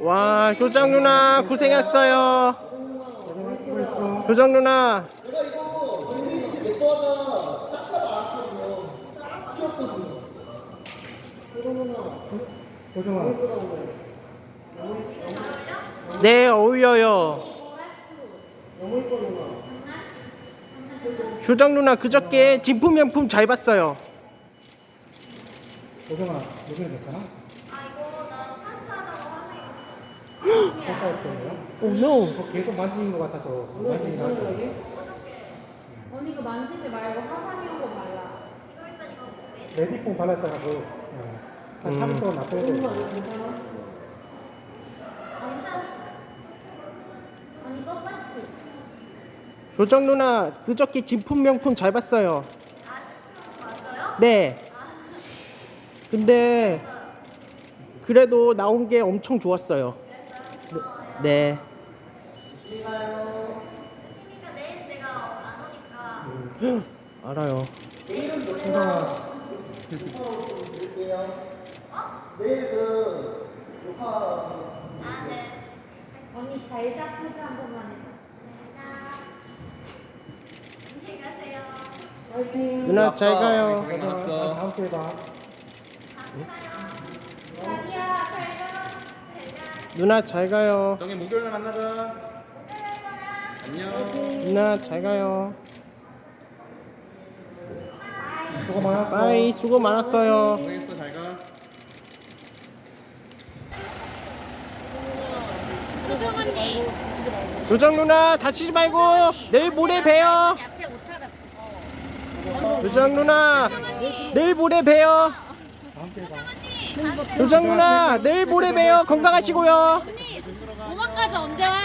와 효정 누나 고생했어요. 효정 누나 네 어울려요. 효정 누나 그저께 진품 명품 잘 봤어요. 고정아 요즘에 괜찮아? 회사할 때요? 오 노. 어, 계속 만지는 것 같아서 만지긴 할 거예요 언니 그 만지지 말고 화산이온 거 발라. 레디폼 발랐잖아 그 어. 한 음. 3일 동안 놔둬야 돼 언니 똑같이. 효정 누나 그저께 진품 명품 잘 봤어요. 맞아요? 네. 근데 그래도 나온 게 엄청 좋았어요. 네. 그러니까 내일 내가 안 오니까 알아요. 고정아 아 네. 언니 잘 잡히지 한 번만 해줘. 안녕히 가세요. 파이팅 누나 잘 가요. 고정아 아, 다음 주에 봐 자기야 잘 가. 누나 잘 가요. 정희 목요일에 만나자. 안녕. 누나 잘 가요. 수고 많았어 빠이 수고 많았어요. 고생했어. 잘 가. 효정 언니. 요정 누나 다치지 말고 내일 모레 봬요. 야채 못하다. 요정 누나 내일 모레 봬요. 다음 주에 봐 요정 누나 내일 모레 봬요. 건강하시고요. 도망가자 언제 와?